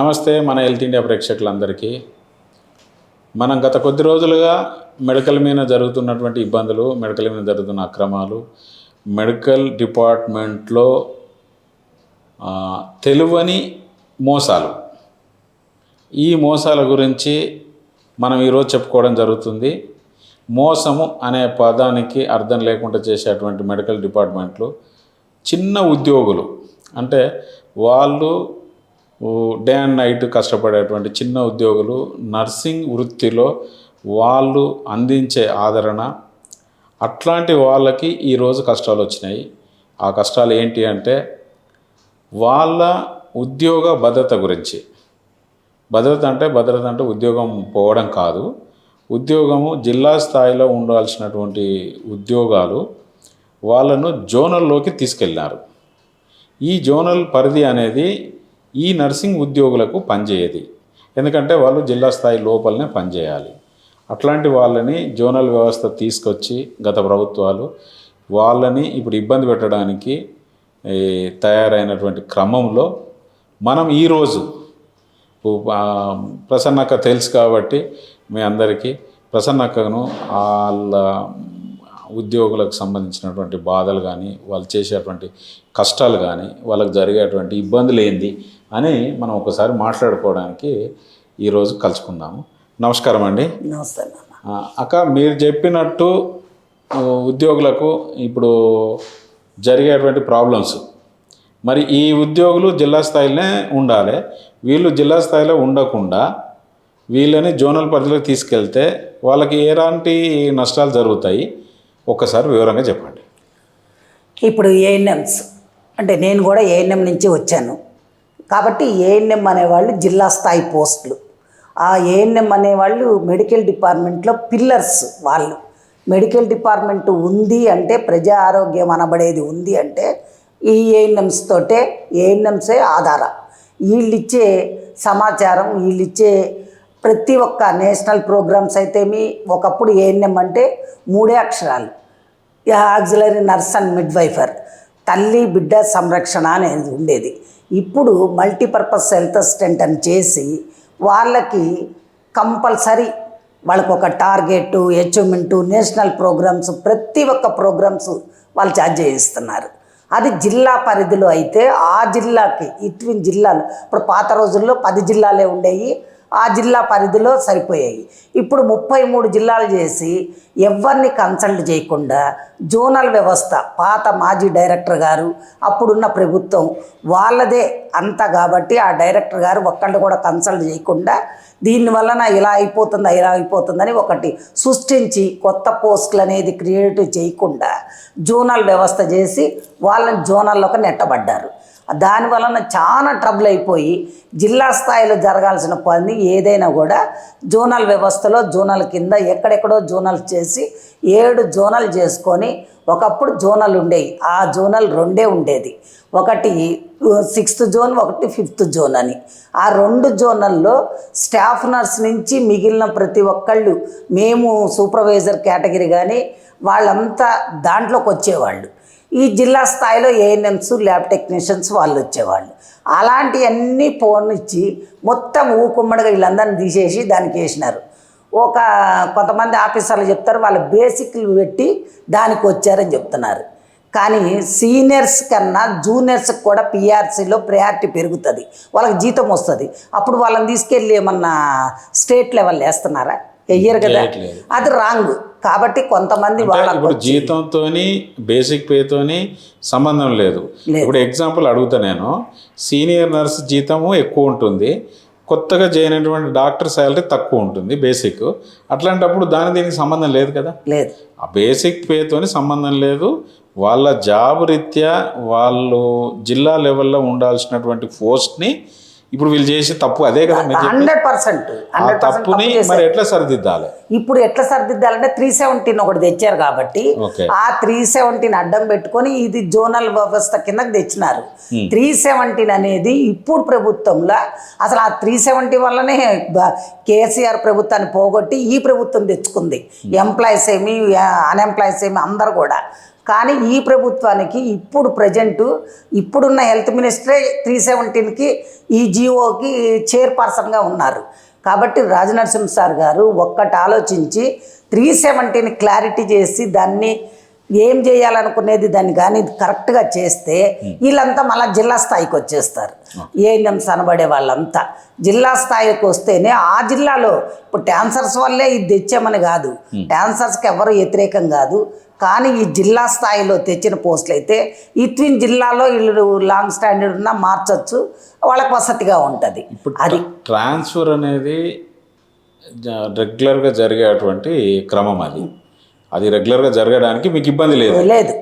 నమస్తే మన health India ప్రేక్షకులందరికీ. మనం గత కొద్ది రోజులుగా మెడికల్ మీద జరుగుతున్నటువంటి ఇబ్బందులు మెడికల్ మీద జరుగుతున్న అక్రమాలు మెడికల్ డిపార్ట్మెంట్లో తెలివని తెలువని మోసాలు. ఈ మోసాల గురించి మనం ఈరోజు చెప్పుకోవడం జరుగుతుంది. మోసము అనే పదానికి అర్థం లేకుండా చేసేటువంటి మెడికల్ డిపార్ట్మెంట్లు చిన్న ఉద్యోగులు. అంటే వాళ్ళు డే అండ్ నైట్ కష్టపడేటువంటి చిన్న ఉద్యోగులు నర్సింగ్ వృత్తిలో వాళ్ళు అందించే ఆదరణ అట్లాంటి వాళ్ళకి ఈరోజు కష్టాలు వచ్చినాయి. ఆ కష్టాలు ఏంటి అంటే వాళ్ళ ఉద్యోగ భద్రత గురించి. భద్రత అంటే భద్రత అంటే ఉద్యోగం పోవడం కాదు. ఉద్యోగము జిల్లా స్థాయిలో ఉండాల్సినటువంటి ఉద్యోగాలు వాళ్ళను జోనల్లోకి తీసుకెళ్ళినారు. ఈ జోనల్ పరిధి అనేది ఈ నర్సింగ్ ఉద్యోగులకు పనిచేయదు. ఎందుకంటే వాళ్ళు జిల్లా స్థాయి లోపలనే పనిచేయాలి. అట్లాంటి వాళ్ళని జోనల్ వ్యవస్థ తీసుకొచ్చి గత ప్రభుత్వాలు వాళ్ళని ఇప్పుడు ఇబ్బంది పెట్టడానికి తయారైనటువంటి క్రమంలో మనం ఈరోజు ప్రసన్నక్క తెలుసు కాబట్టి మీ అందరికీ ప్రసన్నక్కను వాళ్ళ ఉద్యోగులకు సంబంధించినటువంటి బాధలు కానీ వాళ్ళు చేసేటువంటి కష్టాలు కానీ వాళ్ళకి జరిగేటువంటి ఇబ్బందులు ఏంది అని మనం ఒకసారి మాట్లాడుకోవడానికి ఈరోజు కలుసుకుందాము. నమస్కారం అండి. నమస్తే అక్క మీరు చెప్పినట్టు ఉద్యోగులకు ఇప్పుడు జరిగేటువంటి ప్రాబ్లమ్స్. మరి ఈ ఉద్యోగులు జిల్లా స్థాయిలోనే ఉండాలి. వీళ్ళు జిల్లా స్థాయిలో ఉండకుండా వీళ్ళని జోనల్ పరిధిలోకి తీసుకెళ్తే వాళ్ళకి ఎలాంటి నష్టాలు జరుగుతాయి? ఒక్కసారి వివరంగా చెప్పండి. ఇప్పుడు ఏఎన్ఎంస్ అంటే నేను కూడా ఏఎన్ఎం నుంచి వచ్చాను. కాబట్టి ఏఎన్ఎం అనేవాళ్ళు జిల్లా స్థాయి పోస్టులు. ఆ ఏఎన్ఎం అనేవాళ్ళు మెడికల్ డిపార్ట్మెంట్లో పిల్లర్స్ వాళ్ళు. మెడికల్ డిపార్ట్మెంట్ ఉంది అంటే ప్రజా ఆరోగ్యం అనబడేది ఉంది అంటే ఈ ఏఎన్ఎంస్ తోటే ఏఎన్ఎంసే ఆధారం. వీళ్ళిచ్చే సమాచారం వీళ్ళిచ్చే ప్రతి ఒక్క నేషనల్ ప్రోగ్రామ్స్ అయితేమి ఒకప్పుడు ఏఎన్ఎం అంటే మూడే అక్షరాలు. Auxiliary nurse and midwifery. తల్లి బిడ్డ సంరక్షణ అనేది ఉండేది. ఇప్పుడు మల్టీపర్పస్ హెల్త్ అసిస్టెంట్ అని చేసి వాళ్ళకి కంపల్సరీ వాళ్ళకు ఒక టార్గెట్ అచీవ్మెంటు నేషనల్ ప్రోగ్రామ్స్ ప్రతి ఒక్క ప్రోగ్రామ్స్ వాళ్ళు ఛార్జ్ చేయిస్తున్నారు. అది జిల్లా పరిధిలో అయితే ఆ జిల్లాకి ఇట్విన్ జిల్లాలు. ఇప్పుడు పాత రోజుల్లో పది జిల్లాలే ఉండేవి ఆ జిల్లా పరిధిలో సరిపోయాయి. ఇప్పుడు ముప్పై మూడు జిల్లాలు చేసి ఎవరిని కన్సల్ట్ చేయకుండా జోనల్ వ్యవస్థ పాత మాజీ డైరెక్టర్ గారు అప్పుడున్న ప్రభుత్వం వాళ్ళదే అంతా కాబట్టి ఆ డైరెక్టర్ గారు ఒక్కళ్ళు కూడా కన్సల్ట్ చేయకుండా దీనివలన ఇలా అయిపోతుందా ఇలా అయిపోతుందని ఒకటి సృష్టించి కొత్త పోస్టులు అనేది క్రియేట్ చేయకుండా జోనల్ వ్యవస్థ చేసి వాళ్ళని జోనల్లోకి నెట్టబడ్డారు. దాని వలన చాలా ట్రబుల్ అయిపోయి జిల్లా స్థాయిలో జరగాల్సిన పని ఏదైనా కూడా జోనల్ వ్యవస్థలో జోనల్ కింద ఎక్కడెక్కడో జోనల్ చేసి ఏడు జోనల్ చేసుకొని ఒకప్పుడు జోనల్ ఉండేవి. ఆ జోనల్ రెండే ఉండేది. ఒకటి సిక్స్త్ జోన్ ఒకటి ఫిఫ్త్ జోన్ అని. ఆ రెండు జోనల్లో స్టాఫ్ నర్స్ నుంచి మిగిలిన ప్రతి ఒక్కళ్ళు మేము సూపర్వైజర్ కేటగిరీ కానీ వాళ్ళంతా దాంట్లోకి వచ్చేవాళ్ళు ఈ జిల్లా స్థాయిలో ఏఎన్ఎంస్ ల్యాబ్ టెక్నీషియన్స్ వాళ్ళు వచ్చేవాళ్ళు. అలాంటివన్నీ ఫోన్ ఇచ్చి మొత్తం ఊకుమ్మడిగా వీళ్ళందరిని తీసేసి దానికి వేసినారు. ఒక కొంతమంది ఆఫీసర్లు చెప్తారు వాళ్ళ బేసిక్లు పెట్టి దానికి వచ్చారని చెప్తున్నారు. కానీ సీనియర్స్ కన్నా జూనియర్స్కి కూడా పిఆర్సీలో ప్రయారిటీ పెరుగుతుంది. వాళ్ళకి జీతం వస్తుంది. అప్పుడు వాళ్ళని తీసుకెళ్ళి ఏమన్నా స్టేట్ లెవెల్ వేస్తున్నారా? వెయ్యరు కదా. అది రాంగ్. కాబట్టి కొంతమంది ఇప్పుడు జీతంతోని బేసిక్ పేతోని సంబంధం లేదు. లేదు. ఇప్పుడు ఎగ్జాంపుల్ అడుగుతా నేను. సీనియర్ నర్స్ జీతము ఎక్కువ ఉంటుంది. కొత్తగా చేయనటువంటి డాక్టర్ శాలరీ తక్కువ ఉంటుంది బేసిక్ అట్లాంటప్పుడు దాని దీనికి సంబంధం లేదు కదా? లేదు. ఆ బేసిక్ పేతోని సంబంధం లేదు. వాళ్ళ జాబ్ రీత్యా వాళ్ళు జిల్లా లెవెల్లో ఉండాల్సినటువంటి పోస్ట్ని ఇప్పుడు వీళ్ళు చేసే తప్పు అదే కదా? హండ్రెడ్ పర్సెంట్ తప్పుని మరి ఎట్లా సరిదిద్దాలి? ఇప్పుడు ఎట్లా సరిదిద్దాలంటే త్రీ సెవెంటీన్ ఒకటి తెచ్చారు కాబట్టి ఆ త్రీ సెవెంటీన్ అడ్డం పెట్టుకొని ఇది జోనల్ వ్యవస్థ కిందకి తెచ్చినారు. త్రీ సెవెంటీన్ అనేది ఇప్పుడు ప్రభుత్వంలో అసలు ఆ త్రీ సెవెంటీ వల్లనే కేసీఆర్ ప్రభుత్వాన్ని పోగొట్టి ఈ ప్రభుత్వం తెచ్చుకుంది. ఎంప్లాయీస్ ఏమి అన్ఎంప్లాయీస్ ఏమి అందరు కూడా. కానీ ఈ ప్రభుత్వానికి ఇప్పుడు ప్రజెంటు ఇప్పుడున్న హెల్త్ మినిస్టరే త్రీ సెవెంటీన్కి ఈ జీఓకి చైర్పర్సన్గా ఉన్నారు. కాబట్టి రాజనరసింహ సార్ గారు ఒక్కటి ఆలోచించి త్రీ సెవెంటీని క్లారిటీ చేసి దాన్ని ఏం చేయాలనుకునేది దాన్ని కానీ కరెక్ట్గా చేస్తే వీళ్ళంతా మళ్ళీ జిల్లా స్థాయికి వచ్చేస్తారు. ఏఎన్ఎంస్ అనబడే వాళ్ళంతా. జిల్లా స్థాయికి వస్తేనే ఆ జిల్లాలో ఇప్పుడు డాన్సర్స్ వల్లే ఇది తెచ్చామని కాదు. డాన్సర్స్కి ఎవరు వ్యతిరేకం కాదు. కానీ ఈ జిల్లా స్థాయిలో తెచ్చిన పోస్టులు అయితే ఇట్విన్ జిల్లాలో వీళ్ళు లాంగ్ స్టాండర్డ్ ఉన్నా మార్చచ్చు వాళ్ళకి వసతిగా ఉంటుంది. ఇప్పుడు అది ట్రాన్స్ఫర్ అనేది రెగ్యులర్గా జరిగేటువంటి క్రమం అది. అది రెగ్యులర్గా జరగడానికి మీకు ఇబ్బంది లేదు. లేదు.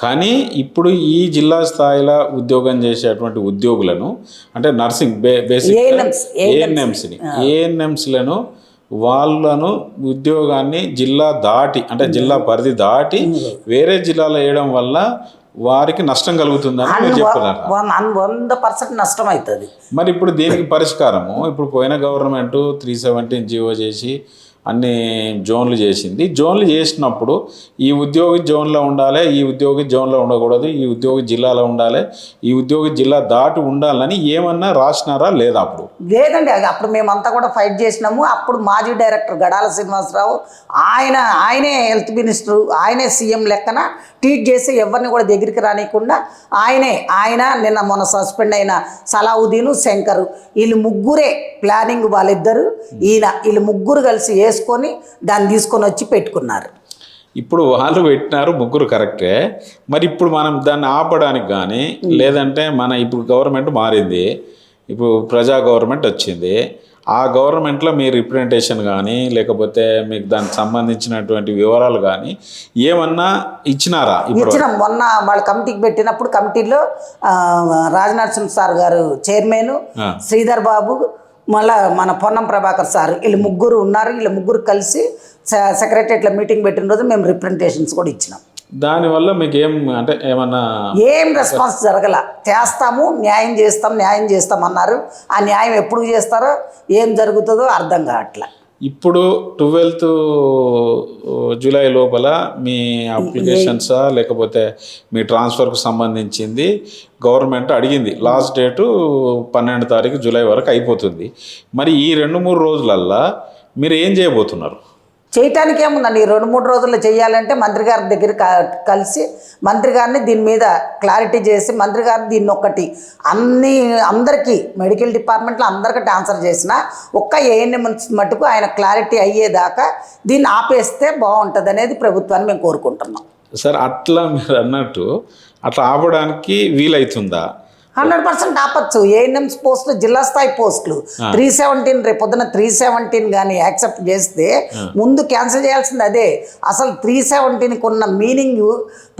కానీ ఇప్పుడు ఈ జిల్లా స్థాయిలో ఉద్యోగం చేసేటువంటి ఉద్యోగులను అంటే నర్సింగ్ బే బేసిక్ ఏఎన్ఎంస్ని ఏఎన్ఎంస్లను వాళ్ళను ఉద్యోగాన్ని జిల్లా దాటి అంటే జిల్లా పరిధి దాటి వేరే జిల్లాలో వేయడం వల్ల వారికి నష్టం కలుగుతుందని మీరు చెప్తున్నారు వంద పర్సెంట్ నష్టం అవుతుంది. మరి ఇప్పుడు దీనికి పరిష్కారము? ఇప్పుడు పోయిన గవర్నమెంట్ త్రీ సెవెంటీన్ జీవో చేసి అన్ని జోన్లు చేసింది. జోన్లు చేసినప్పుడు ఈ ఉద్యోగి జోన్లో ఉండాలి ఈ ఉద్యోగి జోన్లో ఉండకూడదు ఈ ఉద్యోగి జిల్లాలో ఉండాలి ఈ ఉద్యోగి జిల్లా దాటి ఉండాలని ఏమన్నా రాసినారా లేదా అప్పుడు? లేదండి అది అప్పుడు మేమంతా కూడా ఫైట్ చేసినాము. అప్పుడు మాజీ డైరెక్టర్ గడాల శ్రీనివాసరావు ఆయన ఆయనే హెల్త్ మినిస్టర్ ఆయనే సీఎం లెక్కన ట్వీట్ చేసి ఎవరిని కూడా దగ్గరికి రానియకుండా ఆయనే ఆయన నిన్న మొన్న సస్పెండ్ అయిన సలావుద్దీను శంకరు వీళ్ళు ముగ్గురే ప్లానింగ్ వాళ్ళిద్దరు ఈయన వీళ్ళు ముగ్గురు కలిసి వేసుకొని దాన్ని తీసుకొని వచ్చి పెట్టుకున్నారు. ఇప్పుడు వాళ్ళు పెట్టినారు ముగ్గురు కరెక్టే. మరి ఇప్పుడు మనం దాన్ని ఆపడానికి కానీ లేదంటే మన ఇప్పుడు గవర్నమెంట్ మారింది. ఇప్పుడు ప్రజా గవర్నమెంట్ వచ్చింది. ఆ గవర్నమెంట్లో మీ రిప్రజెంటేషన్ కానీ లేకపోతే మీకు దానికి సంబంధించినటువంటి వివరాలు కానీ ఏమన్నా ఇచ్చినారా ఇచ్చిన. మొన్న వాళ్ళ కమిటీకి పెట్టినప్పుడు కమిటీలో రాజనరసింహ సార్ గారు చైర్మన్. శ్రీధర్ బాబు మళ్ళా మన పొన్నం ప్రభాకర్ సార్ వీళ్ళు ముగ్గురు ఉన్నారు వీళ్ళు ముగ్గురు కలిసి సెక్రటరియట్లో మీటింగ్ పెట్టిన రోజు మేము రిప్రజెంటేషన్స్ కూడా ఇచ్చినాం. దానివల్ల మీకు ఏం అంటే ఏమన్నా ఏం రెస్పాన్స్ జరగల. చేస్తాము న్యాయం చేస్తాం న్యాయం చేస్తాం అన్నారు ఆ న్యాయం ఎప్పుడు చేస్తారో ఏం జరుగుతుందో అర్థం కావట్లే. ఇప్పుడు ట్వెల్త్ జూలై లోపల మీ అప్లికేషన్సా లేకపోతే మీ ట్రాన్స్ఫర్కు సంబంధించింది గవర్నమెంట్ అడిగింది. లాస్ట్ డేటు పన్నెండు తారీఖు జూలై వరకు అయిపోతుంది. మరి ఈ రెండు మూడు రోజులల్లా మీరు ఏం చేయబోతున్నారు? చేయటానికి ఏముందండి ఈ రెండు మూడు రోజుల్లో చేయాలంటే మంత్రి గారి దగ్గర కలిసి మంత్రి గారిని దీని మీద క్లారిటీ చేసి మంత్రి గారు దీన్ని ఒక్కటి అన్ని అందరికీ మెడికల్ డిపార్ట్మెంట్లో అందరికీ ఆన్సర్ చేసిన ఒక్క ఏఎన్ఎం మటుకు ఆయన క్లారిటీ అయ్యేదాకా దీన్ని ఆపేస్తే బాగుంటుంది అనేది ప్రభుత్వాన్ని మేము కోరుకుంటున్నాం. సార్ అట్లా మీరు అన్నట్టు అట్లా ఆపడానికి వీలవుతుందా హండ్రెడ్ పర్సెంట్ ఆపచ్చు. ఏఎన్ఎంస్ పోస్టులు జిల్లా స్థాయి పోస్టులు. త్రీ సెవెంటీన్ రేపు పొద్దున త్రీ సెవెంటీన్ కానీ యాక్సెప్ట్ చేస్తే ముందు క్యాన్సిల్ చేయాల్సింది అదే. అసలు త్రీ సెవెంటీన్కి ఉన్న మీనింగ్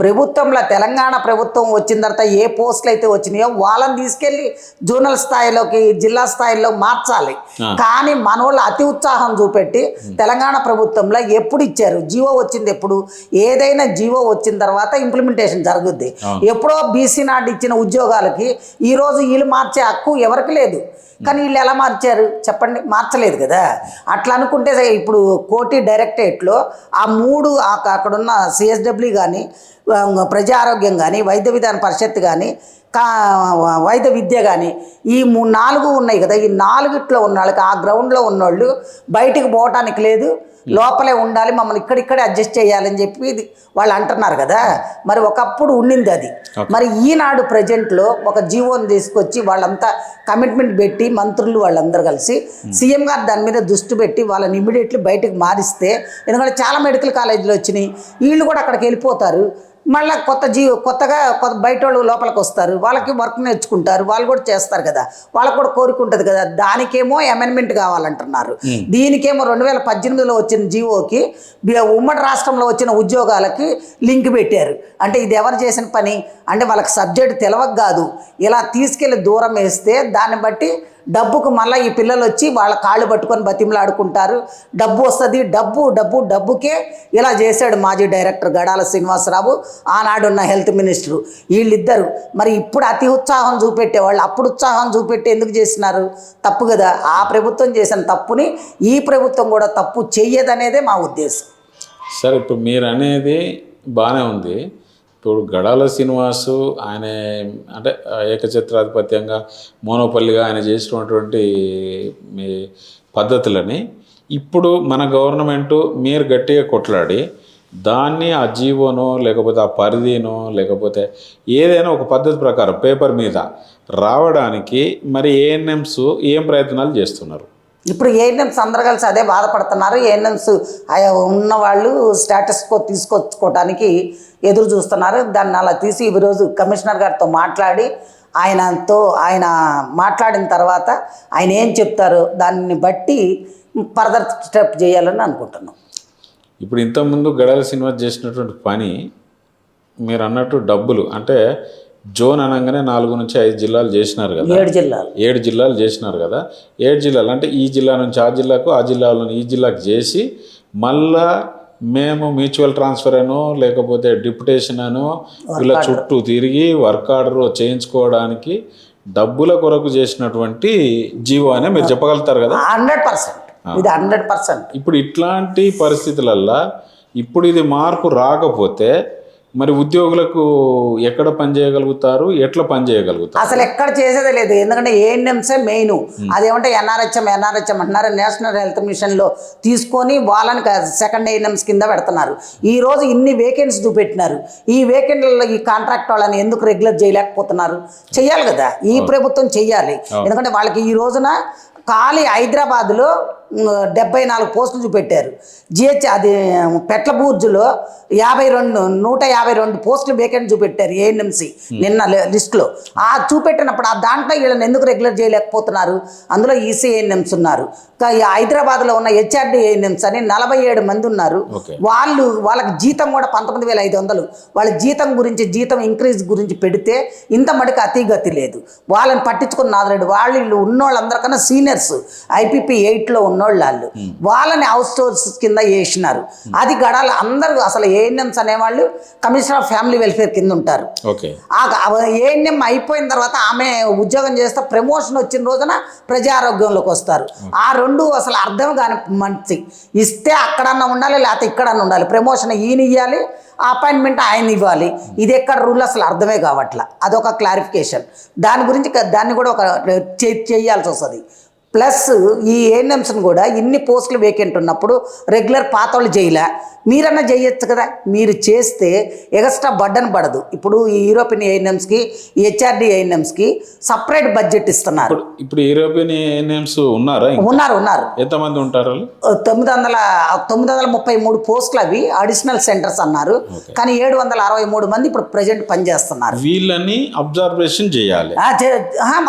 ప్రభుత్వంలో తెలంగాణ ప్రభుత్వం వచ్చిన తర్వాత ఏ పోస్టులు అయితే వచ్చినాయో వాళ్ళని తీసుకెళ్ళి జోనల్ స్థాయిలోకి జిల్లా స్థాయిలో మార్చాలి. కానీ మన వాళ్ళు అతి ఉత్సాహం చూపెట్టి తెలంగాణ ప్రభుత్వంలో ఎప్పుడు ఇచ్చారు? జీవో వచ్చింది ఎప్పుడు? ఏదైనా జీవో వచ్చిన తర్వాత ఇంప్లిమెంటేషన్ జరుగుద్ది. ఎప్పుడో బీసీ నాడు ఇచ్చిన ఉద్యోగాలకి ఈరోజు వీళ్ళు మార్చే హక్కు ఎవరికి లేదు. కానీ వీళ్ళు ఎలా మార్చారు? చెప్పండి. మార్చలేదు కదా. అట్లా అనుకుంటే ఇప్పుడు కోటి డైరెక్టరేట్లో ఆ మూడు అక్కడున్న సిఎస్డబ్ల్యూ కానీ ప్రజా ఆరోగ్యం కానీ వైద్య విధాన పరిషత్ కానీ కా వైద్య విద్య కానీ ఈ మూ నాలుగు ఉన్నాయి కదా. ఈ నాలుగిట్లో ఉన్న వాళ్ళకి ఆ గ్రౌండ్లో ఉన్నోళ్ళు బయటికి పోవటానికి లేదు. లోపలే ఉండాలి మమ్మల్ని ఇక్కడిక్కడే అడ్జస్ట్ చేయాలని చెప్పి ఇది వాళ్ళు అంటున్నారు కదా. మరి ఒకప్పుడు ఉండింది అది. మరి ఈనాడు ప్రజెంట్లో ఒక జీవోని తీసుకొచ్చి వాళ్ళంతా కమిట్మెంట్ పెట్టి మంత్రులు వాళ్ళందరూ కలిసి సీఎం గారు దాని మీద దృష్టి పెట్టి వాళ్ళని ఇమీడియట్లీ బయటకు మారిస్తే ఎందుకంటే చాలా మెడికల్ కాలేజీలు వచ్చినాయి. వీళ్ళు కూడా అక్కడికి వెళ్ళిపోతారు. మళ్ళీ కొత్త జీ కొత్తగా కొత్త బయట వాళ్ళు లోపలికి వస్తారు. వాళ్ళకి వర్క్ నేర్చుకుంటారు. వాళ్ళు కూడా చేస్తారు కదా. వాళ్ళకు కూడా కోరిక ఉంటుంది కదా. దానికేమో అమెండ్మెంట్ కావాలంటున్నారు. దీనికేమో రెండు వేల పద్దెనిమిదిలో వచ్చిన జీవోకి ఉమ్మడి రాష్ట్రంలో వచ్చిన ఉద్యోగాలకి లింక్ పెట్టారు. అంటే ఇది ఎవరు చేసిన పని? అంటే వాళ్ళకి సబ్జెక్ట్ తెలవక కాదు. ఇలా తీసుకెళ్ళి దూరం వేస్తే దాన్ని బట్టి డబ్బుకు మళ్ళీ ఈ పిల్లలు వచ్చి వాళ్ళ కాళ్ళు పట్టుకొని బతిమలాడుకుంటారు. డబ్బు వస్తుంది డబ్బు డబ్బు డబ్బుకే ఇలా చేశాడు మాజీ డైరెక్టర్ గడాల శ్రీనివాసరావు. ఆనాడున్న హెల్త్ మినిస్టరు. వీళ్ళిద్దరు మరి ఇప్పుడు అతి ఉత్సాహం చూపెట్టేవాళ్ళు అప్పుడు ఉత్సాహం చూపెట్టి ఎందుకు చేసినారు? తప్పు కదా. ఆ ప్రభుత్వం చేసిన తప్పుని ఈ ప్రభుత్వం కూడా తప్పు చెయ్యదనేదే మా ఉద్దేశం. సార్ ఇప్పుడు మీరు అనేది బాగానే ఉంది. ఇప్పుడు గడాల శ్రీనివాసు ఆయన అంటే ఏకచిత్రాధిపత్యంగా మోనోపల్లిగా ఆయన చేసినటువంటి మీ పద్ధతులని ఇప్పుడు మన గవర్నమెంటు మీరు గట్టిగా కొట్లాడి దాన్ని ఆ జీవోనో లేకపోతే ఆ పరిధినో లేకపోతే ఏదైనా ఒక పద్ధతి ప్రకారం పేపర్ మీద రావడానికి మరి ఏఎన్ఎంస్ ఏం ప్రయత్నాలు చేస్తున్నారు? ఇప్పుడు ఏఎన్ఎంస్ అందరు కలిసి అదే బాధపడుతున్నారు. ఏఎన్ఎంస్ ఉన్నవాళ్ళు స్టేటస్ కో తీసుకొచ్చుకోవటానికి ఎదురు చూస్తున్నారు. దాన్ని అలా తీసి ఈరోజు కమిషనర్ గారితో మాట్లాడి ఆయనతో ఆయన మాట్లాడిన తర్వాత ఆయన ఏం చెప్తారో దాన్ని బట్టి ఫర్దర్ స్టెప్ చేయాలని అనుకుంటున్నాం. ఇప్పుడు ఇంతకుముందు గడాల సినిమా చేసినటువంటి పని మీరు అన్నట్టు డబ్బులు అంటే జోన్ అనగానే నాలుగు నుంచి ఐదు జిల్లాలు చేసినారు కదా. ఏడు జిల్లాలు. ఏడు జిల్లాలు చేసినారు కదా. ఏడు జిల్లాలు అంటే ఈ జిల్లా నుంచి ఆ జిల్లాకు ఆ జిల్లాలో ఈ జిల్లాకు చేసి మళ్ళా మేము మ్యూచువల్ ట్రాన్స్ఫర్ అనో లేకపోతే డిప్యుటేషన్ అనో ఇలా చుట్టూ తిరిగి వర్క్ ఆర్డర్ చేయించుకోవడానికి డబ్బుల కొరకు చేసినటువంటి జీవో అనే మీరు చెప్పగలుగుతారు కదా? Hundred percent. ఇది హండ్రెడ్ పర్సెంట్. ఇప్పుడు ఇట్లాంటి పరిస్థితులల్లో ఇప్పుడు ఇది మార్పు రాకపోతే మరి ఉద్యోగులకు ఎక్కడ పని చేయగలుగుతారు? ఎట్లా పని చేయగలుగుతారు? అసలు ఎక్కడ చేసేదే లేదు. ఎందుకంటే ఏఎన్ఎంసే మెయిన్. అదేమంటే ఎన్ఆర్హెచ్ఎం ఎన్ఆర్హెచ్ఎం అంటున్నారు. నేషనల్ హెల్త్ మిషన్లో తీసుకొని వాళ్ళని సెకండ్ ఏఎన్ఎంస్ కింద పెడుతున్నారు. ఈ రోజు ఇన్ని వేకెన్సీ చూపెట్టినారు. ఈ వేకెంట్లలో ఈ కాంట్రాక్ట్ వాళ్ళని ఎందుకు రెగ్యులర్ చేయలేకపోతున్నారు? చెయ్యాలి కదా. ఈ ప్రభుత్వం చెయ్యాలి. ఎందుకంటే వాళ్ళకి ఈ రోజున ఖాళీ హైదరాబాద్లో డెబ్బై నాలుగు పోస్టులు చూపెట్టారు. జిహెచ్ అది పెట్ల బూర్జులో యాభై రెండు నూట యాభై రెండు పోస్టులు వేకెంట్ చూపెట్టారు ఏఎన్ఎంసి నిన్న లి- లిస్టులో. ఆ చూపెట్టినప్పుడు ఆ దాంట్లో వీళ్ళని ఎందుకు రెగ్యులర్ చేయలేకపోతున్నారు? అందులో ఈసీ ఏఎన్ఎంస్ ఉన్నారు. హైదరాబాద్లో ఉన్న హెచ్ఆర్డి ఏఎన్ఎంస్ అని నలభై ఏడు మంది ఉన్నారు. వాళ్ళు వాళ్ళకి జీతం కూడా పంతొమ్మిది వేల ఐదు వందలు. వాళ్ళ జీతం గురించి జీతం ఇంక్రీజ్ గురించి పెడితే ఇంత మటుకు అతిగతి లేదు. వాళ్ళని పట్టించుకుని నాదలేడు వాళ్ళు వీళ్ళు ఉన్నోళ్ళందరికన్నా సీనియర్స్. ఐపీపీ ఎయిట్లో ఉన్నోళ్ళు వాళ్ళు వాళ్ళని హౌస్ సోర్స్ కింద వేసినారు అది గడాలు అందరూ అసలు ఏఎన్ఎంస్ అనేవాళ్ళు కమిషనర్ ఆఫ్ ఫ్యామిలీ వెల్ఫేర్ కింద ఉంటారు. ఏఎన్ఎం అయిపోయిన తర్వాత ఆమె ఉద్యోగం చేస్తే ప్రమోషన్ వచ్చిన రోజున ప్రజా ఆరోగ్యంలోకి వస్తారు ఆ రెండు అసలు అర్థం కాని మంచి. ఇస్తే అక్కడన్నా ఉండాలి లేకపోతే ఇక్కడన్నా ఉండాలి. ప్రమోషన్ ఈయన ఇవ్వాలి అపాయింట్మెంట్ ఆయన ఇవ్వాలి. ఇది ఎక్కడ రూల్ అసలు అర్థమే కావట్ల. అదొక క్లారిఫికేషన్ దాని గురించి దాన్ని కూడా ఒక చేయాల్సి వస్తుంది. ప్లస్ ఈ ఏఎన్ఎంస్ని కూడా ఇన్ని పోస్టులు వేకెంట్ ఉన్నప్పుడు రెగ్యులర్ పాతోళ్ళు చేయలే మీరన్నా చేయొచ్చు కదా? మీరు చేస్తే ఎక్స్ట్రా బడ్డన్ పడదు. ఇప్పుడు ఈ యూరోపియన్ ఏఎన్ఎంస్కి ఈ హెచ్ఆర్డి ఏఎన్ఎంస్కి సపరేట్ బడ్జెట్ ఇస్తున్నారు. ఇప్పుడు యూరోపియన్ నేమ్స్ ఉన్నారా? ఉన్నారు ఉన్నారు. ఎంతమంది ఉంటారు? తొమ్మిది వందల తొమ్మిది వందల ముప్పై మూడు పోస్టులు అవి అడిషనల్ సెంటర్స్ అన్నారు. కానీ ఏడు వందల అరవై మూడు మంది ఇప్పుడు ప్రజెంట్ పనిచేస్తున్నారు. వీళ్ళని అబ్జర్వేషన్ చేయాలి.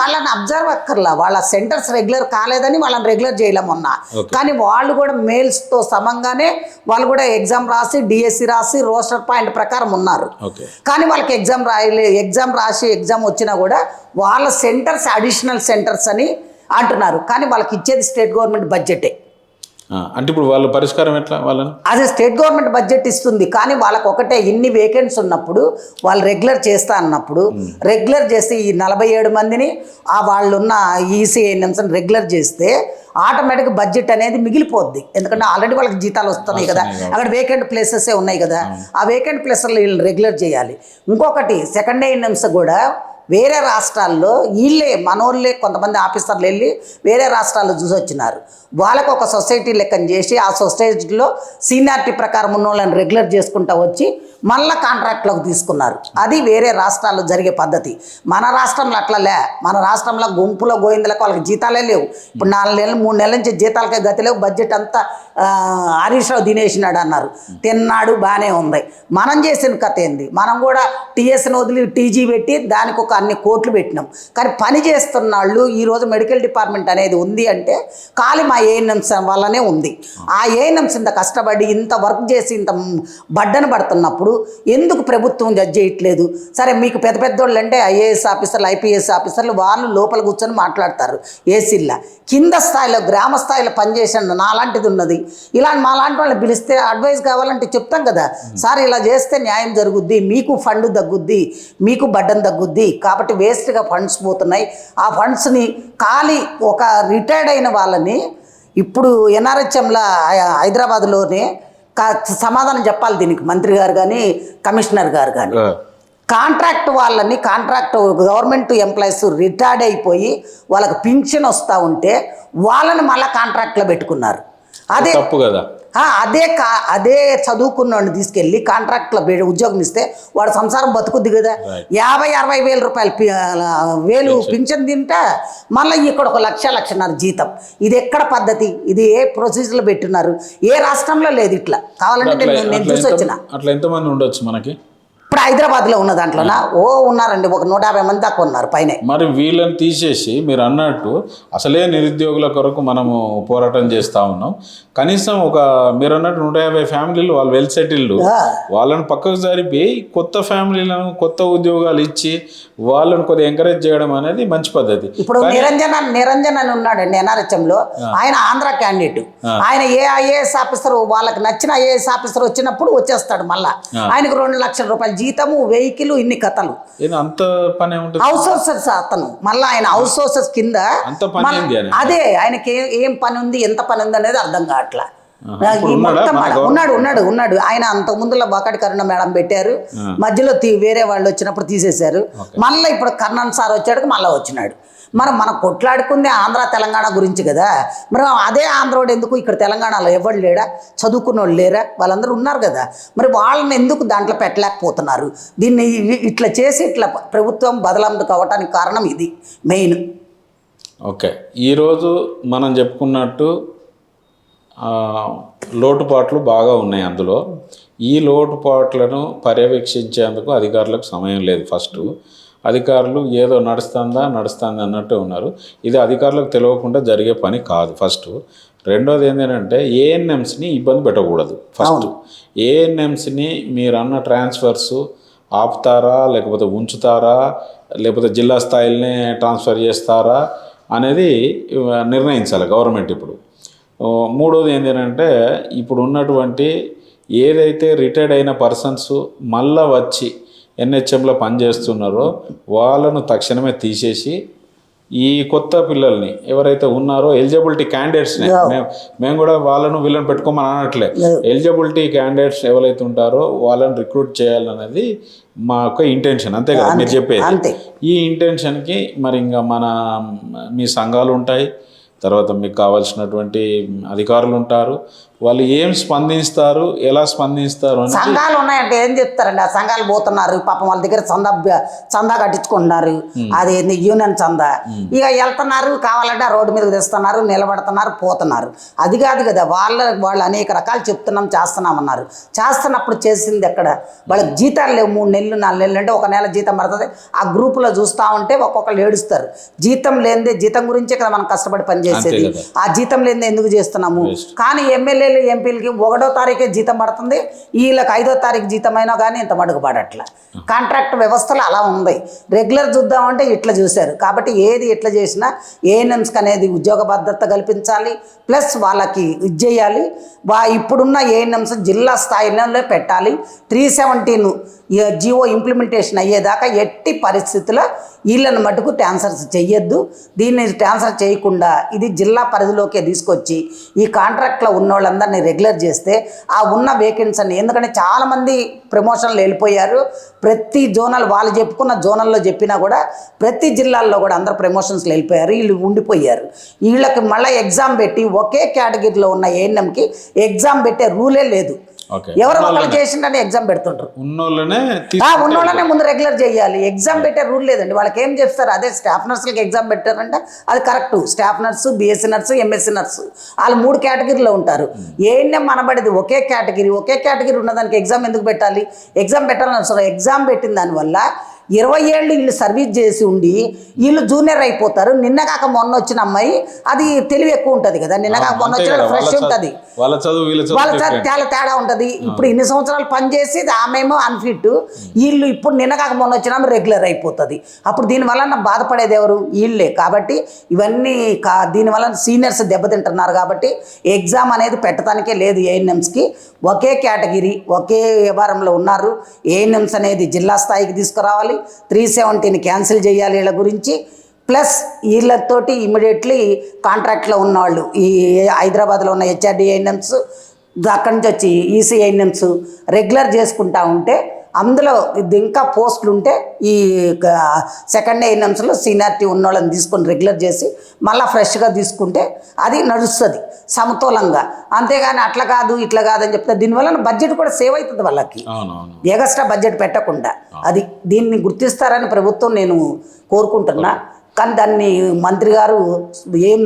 వాళ్ళని అబ్జర్వ్ అక్కర్లా. వాళ్ళ సెంటర్స్ రెగ్యులర్ కాలేదని వాళ్ళని రెగ్యులర్ చేయలేం మొన్న. కానీ వాళ్ళు కూడా మేల్స్తో సమంగానే వాళ్ళు కూడా ఎగ్జామ్ రాసి డిఎస్సి రాసి రోస్టర్ పాయింట్ ప్రకారం ఉన్నారు. కానీ వాళ్ళకి ఎగ్జామ్ రాయలే ఎగ్జామ్ రాసి ఎగ్జామ్ వచ్చినా కూడా వాళ్ళ సెంటర్స్ అడిషనల్ సెంటర్స్ అని అంటున్నారు. కానీ వాళ్ళకి ఇచ్చేది స్టేట్ గవర్నమెంట్ బడ్జెటే అంటే ఇప్పుడు వాళ్ళ పరిష్కారం ఎట్లా వాళ్ళని? అదే స్టేట్ గవర్నమెంట్ బడ్జెట్ ఇస్తుంది కానీ వాళ్ళకి ఒకటే ఇన్ని వేకెన్సీ ఉన్నప్పుడు వాళ్ళు రెగ్యులర్ చేస్తా అన్నప్పుడు రెగ్యులర్ చేసి ఈ నలభై ఏడు మందిని ఆ వాళ్ళు ఉన్న ఈసీఎన్ఎంస్ని రెగ్యులర్ చేస్తే ఆటోమేటిక్ బడ్జెట్ అనేది మిగిలిపోద్ది. ఎందుకంటే ఆల్రెడీ వాళ్ళకి జీతాలు వస్తున్నాయి కదా. అక్కడ వేకెంట్ ప్లేసెస్ ఉన్నాయి కదా. ఆ వేకెంట్ ప్లేసెస్లో వీళ్ళు రెగ్యులర్ చేయాలి. ఇంకొకటి సెకండ్ ఏఎన్ఎంస్ కూడా వేరే రాష్ట్రాల్లో వీళ్ళే మనోళ్ళే కొంతమంది ఆఫీసర్లు వెళ్ళి వేరే రాష్ట్రాల్లో చూసి వచ్చినారు. వాళ్ళకు ఒక సొసైటీ లెక్కన చేసి ఆ సొసైటీలో సీనియారిటీ ప్రకారం ఉన్న వాళ్ళని రెగ్యులర్ చేసుకుంటూ వచ్చి మళ్ళా కాంట్రాక్ట్లోకి తీసుకున్నారు. అది వేరే రాష్ట్రాల్లో జరిగే పద్ధతి. మన రాష్ట్రంలో అట్లా లే మన రాష్ట్రంలో గుంపులో గోయిందలకు వాళ్ళకి జీతాలే లేవు. ఇప్పుడు నాలుగు నెలలు మూడు నెలల నుంచి జీతాలకే గతి లేవు. బడ్జెట్ అంతా ఆ, హరీష్ రావు తినేసినాడు అన్నారు. తిన్నాడు బాగానే ఉంది. మనం చేసిన కథ ఏంది? మనం కూడా టీఎస్ని వదిలి టీజీ పెట్టి దానికి ఒక అన్ని కోట్లు పెట్టినాం. కానీ పని చేస్తున్న వాళ్ళు ఈరోజు మెడికల్ డిపార్ట్మెంట్ అనేది ఉంది అంటే ఖాళీ మా ఏఎన్ఎంస్ వల్లనే ఉంది. ఆ ఏఎన్ఎంస్ ఇంత కష్టపడి ఇంత వర్క్ చేసి ఇంత బడ్డను పడుతున్నప్పుడు ఎందుకు ప్రభుత్వం జడ్జ్ చేయట్లేదు? సరే మీకు పెద్ద పెద్దోళ్ళు అంటే ఐఏఎస్ ఆఫీసర్లు ఐపీఎస్ ఆఫీసర్లు వాళ్ళు లోపల కూర్చొని మాట్లాడతారు. ఏసీల్లా. కింద స్థాయిలో గ్రామ స్థాయిలో పనిచేసిన నాలాంటిది ఉన్నది. ఇలా మా లాంటి వాళ్ళని పిలిస్తే అడ్వైస్ కావాలంటే చెప్తాం కదా. సార్ ఇలా చేస్తే న్యాయం జరుగుద్ది మీకు ఫండ్ తగ్గుద్ది మీకు బడ్డన్ తగ్గుద్ది. కాబట్టి వేస్ట్గా ఫండ్స్ పోతున్నాయి. ఆ ఫండ్స్ని ఖాళీ ఒక రిటైర్డ్ అయిన వాళ్ళని ఇప్పుడు ఎన్ఆర్హెచ్ఎంల హైదరాబాద్లోనే సమాధానం చెప్పాలి దీనికి మంత్రి గారు కానీ కమిషనర్ గారు కానీ కాంట్రాక్ట్ వాళ్ళని కాంట్రాక్ట్ గవర్నమెంట్ ఎంప్లాయీస్ రిటైర్డ్ అయిపోయి వాళ్ళకి పింఛన్ వస్తూ ఉంటే వాళ్ళని మళ్ళీ కాంట్రాక్ట్లో పెట్టుకున్నారు. అదే తప్పు కదా. అదే కా అదే చదువుకున్నవాడిని తీసుకెళ్ళి కాంట్రాక్ట్లో ఉద్యోగం ఇస్తే వాడు సంసారం బతుకుద్ది కదా. యాభై అరవై వేల రూపాయలు వేలు పింఛన్ తింటే మళ్ళీ ఇక్కడ ఒక లక్ష లక్షన్నర జీతం. ఇది ఎక్కడ పద్ధతి? ఇది ఏ ప్రొసీజర్లో పెట్టున్నారు ఏ రాష్ట్రంలో లేదు ఇట్లా. కావాలంటే నేను చూసి వచ్చిన. అట్లా ఎంతమంది ఉండొచ్చు మనకి? ఇప్పుడు హైదరాబాద్లో ఉన్న దాంట్లోనా? ఓ ఉన్నారండి. ఒక నూట యాభై మంది దాకా ఉన్నారు పైన. మరి వీళ్ళని తీసేసి మీరు అన్నట్టు అసలే నిరుద్యోగుల కొరకు మనము పోరాటం చేస్తూ ఉన్నాం. కనీసం ఒక మీరు అన్నట్టు నూట యాభై ఫ్యామిలీలు వాళ్ళు వెల్ సెటిల్డ్. వాళ్ళని పక్కకు జరిపి కొత్త ఫ్యామిలీలను కొత్త ఉద్యోగాలు ఇచ్చి వాళ్ళని కొద్దిగా ఎంకరేజ్ చేయడం అనేది మంచి పద్ధతి. ఇప్పుడు నిరంజన్ అని- నిరంజన్ అని ఉన్నాడండి ఎన్ఆర్హెచ్ఎంలో. ఆయన ఆంధ్ర క్యాండిడేట్ ఆయన ఏ ఐఏఎస్ ఆఫీసర్ వాళ్ళకి నచ్చిన ఐఏఎస్ ఆఫీసర్ వచ్చినప్పుడు వచ్చేస్తాడు మళ్ళా. ఆయనకు రెండు లక్షల రూపాయల జీతము వెహికల్ ఇన్ని కథలు. అంత పని హౌస్ హోసర్స్ అతను. మళ్ళీ ఆయన హౌస్ హోసర్స్ కింద పని అదే ఆయనకి ఏ- పని ఉంది ఎంత పని ఉంది అనేది అర్థం కావట్లా. ఆహా. ఇప్పుడు ఈ ఉన్నాడా? ఉన్నాడు ఉన్నాడు ఉన్నాడు. ఆయన అంత ముందులో బకాటి కరుణ మేడం పెట్టారు. మధ్యలో వేరే వాళ్ళు వచ్చినప్పుడు తీసేశారు. మళ్ళీ ఇప్పుడు కర్ణన్ సార్ వచ్చాడు మళ్ళీ వచ్చినాడు. మరి మనం కొట్లాడుకుంది ఆంధ్ర తెలంగాణ గురించి కదా. మరి అదే ఆంధ్రోడు ఎందుకు ఇక్కడ తెలంగాణలో ఎవరు లేడా? చదువుకున్న వాళ్ళు లేరా? వాళ్ళందరూ ఉన్నారు కదా. మరి వాళ్ళని ఎందుకు దాంట్లో పెట్టలేకపోతున్నారు? దీన్ని ఇట్లా చేసి ఇట్లా ప్రభుత్వం బదలాందు కావటానికి కారణం ఇది మెయిన్. ఓకే. ఈరోజు మనం చెప్పుకున్నట్టు లోటుపాట్లు బాగా ఉన్నాయి అందులో. ఈ లోటుపాట్లను పర్యవేక్షించేందుకు అధికారులకు సమయం లేదు ఫస్ట్. అధికారులు ఏదో నడుస్తుందా నడుస్తుంది అన్నట్టు ఉన్నారు. ఇది అధికారులకు తెలియకుండా జరిగే పని కాదు ఫస్ట్. రెండోది ఏంటంటే ఏఎన్ఎంస్ని ఇబ్బంది పెట్టకూడదు ఫస్ట్. ఏఎన్ఎంస్ని మీరు అన్న ట్రాన్స్ఫర్స్ ఆపుతారా లేకపోతే ఉంచుతారా లేకపోతే జిల్లా స్థాయిలోనే ట్రాన్స్ఫర్ చేస్తారా అనేది నిర్ణయించాలి గవర్నమెంట్ ఇప్పుడు. మూడోది ఏంటంటే ఇప్పుడు ఉన్నటువంటి ఏదైతే రిటైర్డ్ అయిన పర్సన్స్ మళ్ళా వచ్చి ఎన్హెచ్ఎంలో పనిచేస్తున్నారో వాళ్ళను తక్షణమే తీసేసి ఈ కొత్త పిల్లల్ని ఎవరైతే ఉన్నారో ఎలిజిబిలిటీ క్యాండిడేట్స్ని మేము మేము కూడా వాళ్ళను వీళ్ళని పెట్టుకోమని అనట్లే. ఎలిజిబిలిటీ క్యాండిడేట్స్ ఎవరైతే ఉంటారో వాళ్ళని రిక్రూట్ చేయాలనేది మా యొక్క ఇంటెన్షన్ అంతే కదా మీరు చెప్పేది. ఈ ఇంటెన్షన్కి మరి ఇంకా మన మీ సంఘాలు ఉంటాయి తర్వాత మీకు కావాల్సినటువంటి అధికారులు ఉంటారు. వాళ్ళు ఏం స్పందిస్తారు ఎలా స్పందిస్తారు సంఘాలు ఉన్నాయంటే ఏం చెప్తారండి? ఆ సంఘాలు పోతున్నారు పాపం వాళ్ళ దగ్గర చందా చందా కట్టించుకుంటున్నారు. అది ఏంది? యూనియన్ చందా. ఇక వెళ్తున్నారు కావాలంటే ఆ రోడ్డు మీదకి తెస్తున్నారు నిలబడుతున్నారు పోతున్నారు. అది కాదు కదా వాళ్ళ వాళ్ళు అనేక రకాలు చెప్తున్నాం చేస్తున్నాం అన్నారు. చేస్తున్నప్పుడు చేసింది ఎక్కడ? వాళ్ళకి జీతాలు లేవు మూడు నెలలు నాలుగు నెలలు అంటే ఒక నెల జీతం పడుతుంది. ఆ గ్రూపులో చూస్తూ ఉంటే ఒక్కొక్కరు ఏడుస్తారు. జీతం లేనిదే జీతం గురించే కదా మనం కష్టపడి పనిచేసేది. ఆ జీతం లేనిదే ఎందుకు చేస్తున్నాము? కానీ ఎమ్మెల్యేలు ఎంపీలకి ఒకటో తారీఖే జీతం పడుతుంది. వీళ్ళకి ఐదో తారీఖు జీతం అయినా కానీ ఇంత మడుగు పడట్ల. కాంట్రాక్ట్ వ్యవస్థలు అలా ఉంది. రెగ్యులర్ చూద్దామంటే ఇట్లా చూశారు. కాబట్టి ఏది ఇట్లా చేసినా ఏఎన్ఎంస్కి అనేది ఉద్యోగ భద్రత కల్పించాలి. ప్లస్ వాళ్ళకి ఇది చేయాలి. వా ఇప్పుడున్న ఏఎన్ఎంస్ జిల్లా స్థాయిలో పెట్టాలి. త్రీ సెవెంటీన్ జియో ఇంప్లిమెంటేషన్ అయ్యేదాకా ఎట్టి పరిస్థితుల్లో వీళ్ళని మటుకు ట్రాన్స్ఫర్స్ చెయ్యొద్దు. దీన్ని ట్రాన్స్ఫర్ చేయకుండా ఇది జిల్లా పరిధిలోకే తీసుకొచ్చి ఈ కాంట్రాక్ట్లో ఉన్న వాళ్ళందరినీ రెగ్యులర్ చేస్తే ఆ ఉన్న వేకెన్సీ అని ఎందుకంటే చాలామంది ప్రమోషన్లు వెళ్ళిపోయారు. ప్రతి జోనల్ వాళ్ళు చెప్పుకున్న జోనల్లో చెప్పినా కూడా ప్రతి జిల్లాల్లో కూడా అందరు ప్రమోషన్స్లో వెళ్ళిపోయారు. వీళ్ళు ఉండిపోయారు. వీళ్ళకి మళ్ళీ ఎగ్జామ్ పెట్టి ఒకే కేటగిరీలో ఉన్న ఏఎన్ఎంకి ఎగ్జామ్ పెట్టే రూలే లేదు. ఎవరు ఒకరు చేసిండని ఎగ్జామ్ పెడుతుంటారు ఉన్నోళ్ళనే ఆ, తీసు ఉన్నోళ్ళనే ముందు రెగ్యులర్ చేయాలి. ఎగ్జామ్ పెట్టే రూల్ లేదండి. వాళ్ళకి ఏం చెప్తారు అదే స్టాఫ్ నర్సులకి ఎగ్జామ్ పెట్టారంటే అది correct staff nurse BSc nurse MSc nurse వాళ్ళు మూడు కేటగిరీలో ఉంటారు. ఏఎన్ఎం అనబడేది ఒకే కేటగిరీ ఒకే కేటగిరీ ఉన్నదానికి ఎగ్జామ్ ఎందుకు పెట్టాలి? ఎగ్జామ్ పెట్టాలని అవసరం. ఎగ్జామ్ పెట్టిన దానివల్ల ఇరవై ఏళ్ళు వీళ్ళు సర్వీస్ చేసి ఉండి వీళ్ళు జూనియర్ అయిపోతారు. నిన్న కాక మొన్న వచ్చిన అమ్మాయి అది తెలివి ఎక్కువ ఉంటుంది కదా. నిన్న కాక మొన్న వచ్చిన ఫ్రెష్ ఉంటుంది. వాళ్ళ చదువు వీళ్ళ చాలా తేడా ఉంటుంది. ఇప్పుడు ఇన్ని సంవత్సరాలు పనిచేసి ఆమెమో అన్ఫిట్ వీళ్ళు ఇప్పుడు నిన్న కాక మొన్న వచ్చినా రెగ్యులర్ అయిపోతుంది. అప్పుడు దీనివల్ల బాధపడేది ఎవరు? వీళ్ళే. కాబట్టి ఇవన్నీ కా దీనివల్ల సీనియర్స్ దెబ్బతింటున్నారు కాబట్టి ఎగ్జామ్ అనేది పెట్టడానికే లేదు ఏఎన్ఎంస్కి ఒకే కేటగిరీ ఒకే వ్యవహారంలో ఉన్నారు. ఏఎన్ఎంస్ అనేది జిల్లా స్థాయికి తీసుకురావాలి. త్రీ సెవెంటీని క్యాన్సిల్ చేయాలి వీళ్ళ గురించి. ప్లస్ వీళ్ళతోటి ఇమీడియట్లీ కాంట్రాక్ట్లో ఉన్నవాళ్ళు ఈ హైదరాబాద్లో ఉన్న హెచ్ఆర్డి అక్కడి నుంచి వచ్చి ఈసీఎన్ఎంస్ ఈసీఐఎన్ఎంస్ రెగ్యులర్ చేసుకుంటా ఉంటే అందులో ఇది ఇంకా పోస్టులు ఉంటే ఈ సెకండ్ ఏఎన్ఎంస్లో సీనియారిటీ ఉన్న వాళ్ళని తీసుకొని రెగ్యులర్ చేసి మళ్ళీ ఫ్రెష్గా తీసుకుంటే అది నడుస్తుంది సమతూలంగా. అంతేగాని అట్లా కాదు ఇట్లా కాదని చెప్తే దీనివల్ల బడ్జెట్ కూడా సేవ్ అవుతుంది వాళ్ళకి. ఎగస్ట్రా బడ్జెట్ పెట్టకుండా. అది దీన్ని గుర్తిస్తారని ప్రభుత్వం నేను కోరుకుంటున్నా. కానీ దాన్ని మంత్రి గారు ఏం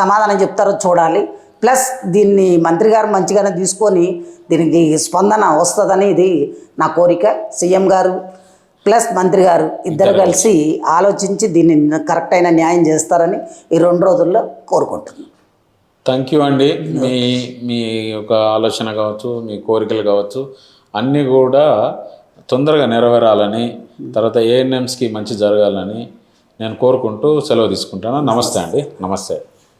సమాధానం చెప్తారో చూడాలి. ప్లస్ దీన్ని మంత్రి గారు మంచిగానే తీసుకొని దీనికి స్పందన వస్తుందని ఇది నా కోరిక. సీఎం గారు ప్లస్ మంత్రి గారు ఇద్దరు కలిసి ఆలోచించి దీన్ని కరెక్ట్ అయిన న్యాయం చేస్తారని ఈ రెండు రోజుల్లో కోరుకుంటున్నాను థ్యాంక్ యూ అండి. మీ మీ యొక్క ఆలోచన కావచ్చు మీ కోరికలు కావచ్చు అన్నీ కూడా తొందరగా నెరవేరాలని తర్వాత ఏఎన్ఎంస్కి మంచి జరగాలని నేను కోరుకుంటూ సెలవు తీసుకుంటాను. నమస్తే అండి. నమస్తే.